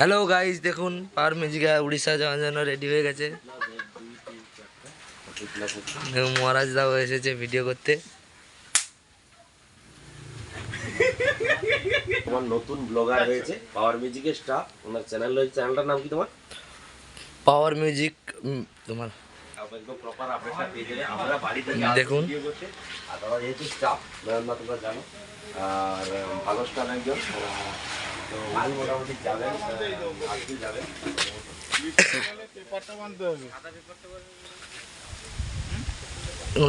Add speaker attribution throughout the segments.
Speaker 1: Hello guys দেখুন পাওয়ার মিউজিকা উড়িষ্যা যাওয়ার জন্য রেডি হয়ে গেছে। মহারাজ দাও এসেছে ভিডিও করতে।
Speaker 2: তোমার নতুন ব্লগার হয়েছে পাওয়ার মিউজিকের স্টাফ ওনার চ্যানেল রয়েছে চ্যানেলটার নাম কি তোমার?
Speaker 1: পাওয়ার মিউজিক তোমার। দেখুন।
Speaker 2: আর তোমার যেহেতু স্টাফ না তোমরা জানো। আর ভালো স্টাফ একজন।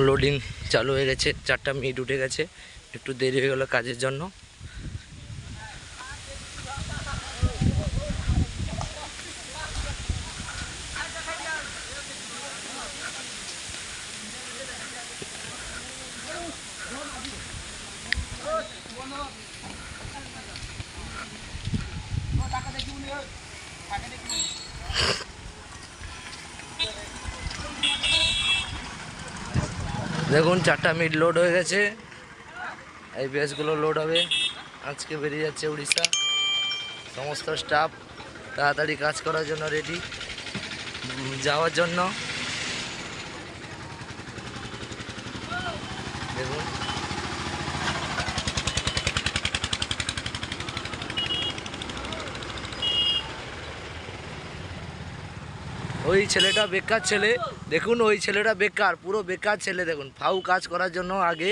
Speaker 1: লোডিং চালু হয়ে গেছে চারটা মিনিট উঠে গেছে একটু দেরি হয়ে গেলো কাজের জন্য। দেখুন, চারটা মিট লোড হয়ে গেছে। এই বেসগুলো লোড হবে। আজকে বেরিয়ে যাচ্ছে উড়িষ্যা। সমস্ত স্টাফ তাড়াতাড়ি কাজ করার জন্য রেডি যাওয়ার জন্য। দেখুন। ওই ছেলেটা বেকার ছেলে। দেখুন, ওই ছেলেটা বেকার, পুরো বেকার ছেলে দেখুন। ফাউ কাজ করার জন্য আগে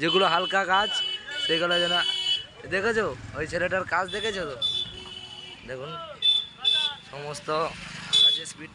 Speaker 1: যেগুলো হালকা কাজ, সেগুলো যেন দেখেছ? ওই ছেলেটার কাজ দেখেছ তো? দেখুন, সমস্ত কাজের স্পিড